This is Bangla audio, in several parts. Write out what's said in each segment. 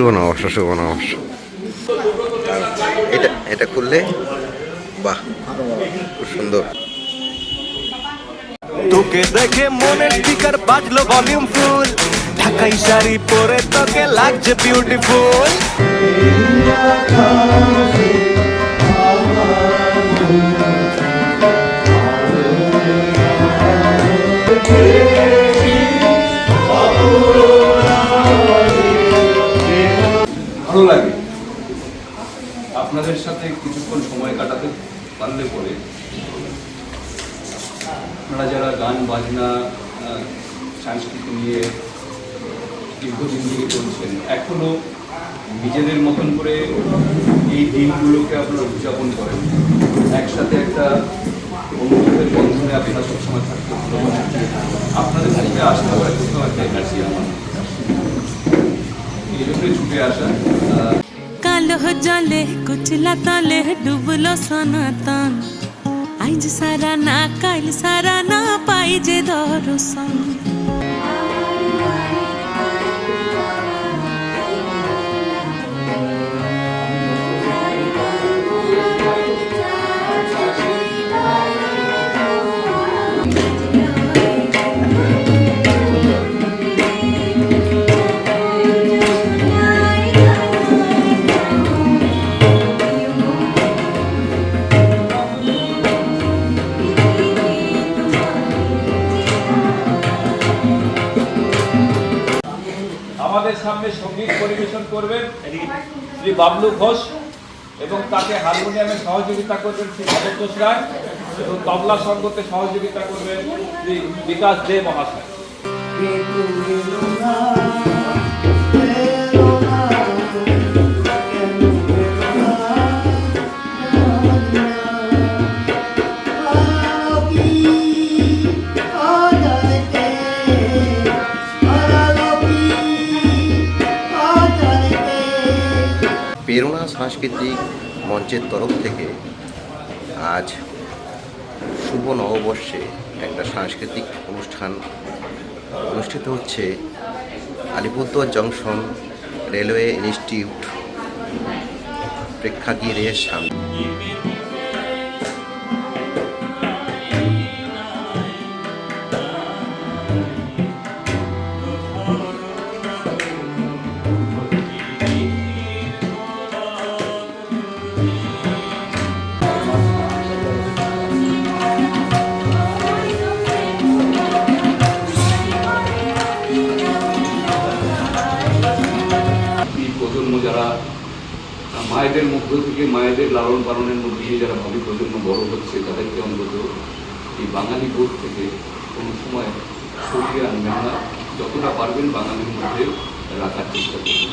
শুভ নববর্ষ শুভ নববর্ষ এটা এটা খুললে বাহ খুব সুন্দর। তোকে দেখে মনের স্পিকার বাজলো ভলিউম ফুল ঢাকাই শাড়ি পরে তোকে লাগছে বিউটিফুল ভালো সাথে কিছুক্ষণ সময় কাটাতে পারলে পরে আপনারা যারা গান, বাজনা সংস্কৃতি নিয়ে দীর্ঘদিন থেকে চলছেন, এখনও নিজেদের মতন করে এই দিনগুলোকে আপনারা উদযাপন করেন। একসাথে একটা বন্ধুত্বের বন্ধনে আপনারা সবসময় থাকতে আপনাদের মধ্যে আসতে পারে আমার এই জন্যই ছুটে আসা। কালো জলে কুচলা তলে ডুবলো সনাতন আইজ সারা না কাইল সারা না পাই যে করবেন শ্রী বাবলু ঘোষ এবং তাকে হারমোনিয়ামে সহযোগিতা করবেন শ্রী ভবতোষ রায় এবং তবলা সঙ্গতে সহযোগিতা করবেন শ্রী বিকাশ দে মহাশয়। সাংস্কৃতিক মঞ্চের তরফ থেকে আজ শুভ নববর্ষে একটা সাংস্কৃতিক অনুষ্ঠান অনুষ্ঠিত হচ্ছে আলিপুরদুয়ার জংশন রেলওয়ে ইনস্টিটিউট প্রেক্ষাগৃহের সামনে। এই প্রজন্ম যারা মায়েদের মধ্য থেকে মায়েদের লালন পালনের মধ্যে দিয়ে যারা ভাবি প্রজন্ম বড় হচ্ছে তাদেরকে অন্তত এই বাঙালি বোধ থেকে কোনো সময় সরিয়ে আনবেন না। যতটা পারবেন বাঙালির মধ্যে রাখার চেষ্টা করবেন।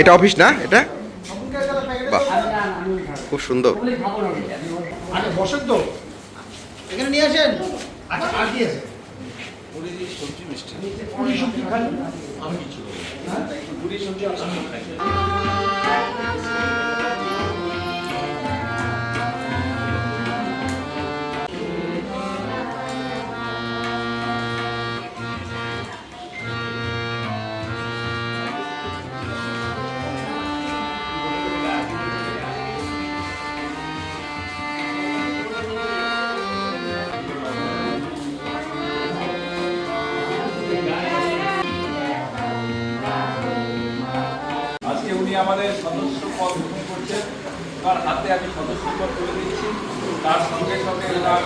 এটা অফিস না? এটা? বাহ। খুব সুন্দর। আচ্ছা বসেন তো। এখানে নিয়ে আসেন। আচ্ছা আর কি আছে? পুরি সবজি খান। আমি কিছু পুরি সবজি আমি তার হাতে আমি সদস্য পদ তুলে দিচ্ছি তার সঙ্গে সঙ্গে ওনার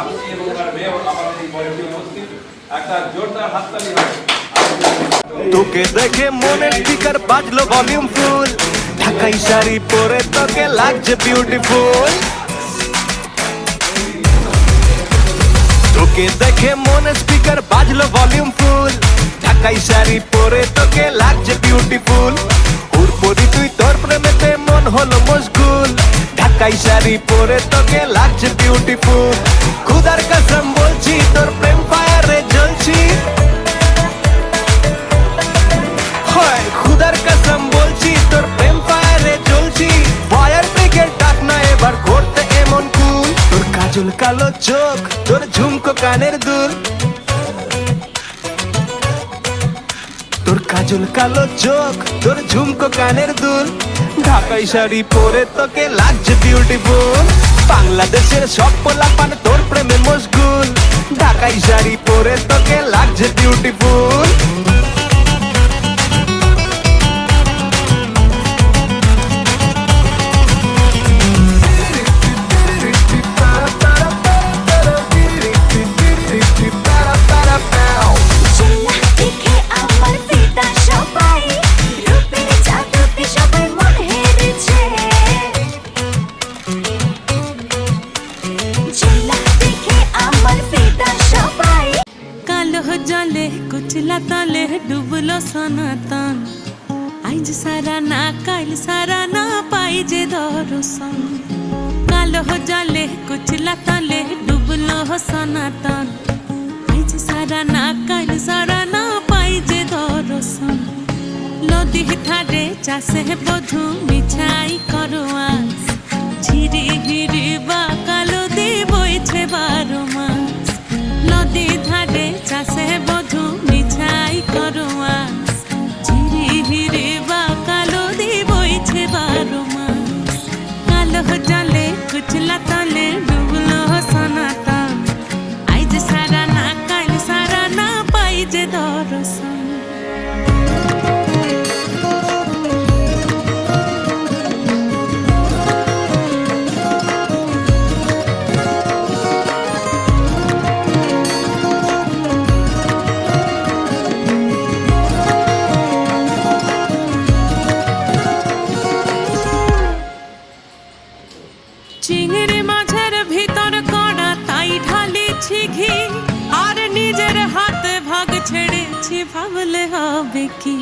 আপনি এবং ওনার মেয়েও আমাদের এই বয়সে উপস্থিত। একটা জোরদার হাততালি হবে তোকে দেখে মনের স্পিকার বাজলো ভলিউম ফুল ঢাকাই শাড়ি পরে তোকে লাগছে বিউটিফুল তোকে দেখে মনের স্পিকার বাজলো ভলিউম ফুল ঢাকাই শাড়ি পরে তোকে লাগছে বিউটিফুল উরপরি তুই তোর প্রেমেতে মন হলো মশগুল। ঢাকাই শাড়ি পরে তোকে লাগছে বিউটিফুল খুদার কসম বলছি তোর কাজল কালো চোখ, তোর ঝুমকো কানের দুল। ঢাকাই শাড়ি পরে তোকে লাগছে বিউটিফুল বাংলাদেশের সব পোলা পান তোর প্রেমে মশগুল। ঢাকাই শাড়ি পরে তোকে লাগছে বিউটিফুল ডুবলো সনাতন আইজ সারা না কাইল সারা না পাই যে দর্শন কালো জলে কুচলা তলে ডুবলো সনাতন। আইজ সারা না কাইল সারা না পাই যে দর্শন নদী ধারে চাষে বধু মিছাই করোয়াস ঝিরি কাছে ভাবলে হবে কি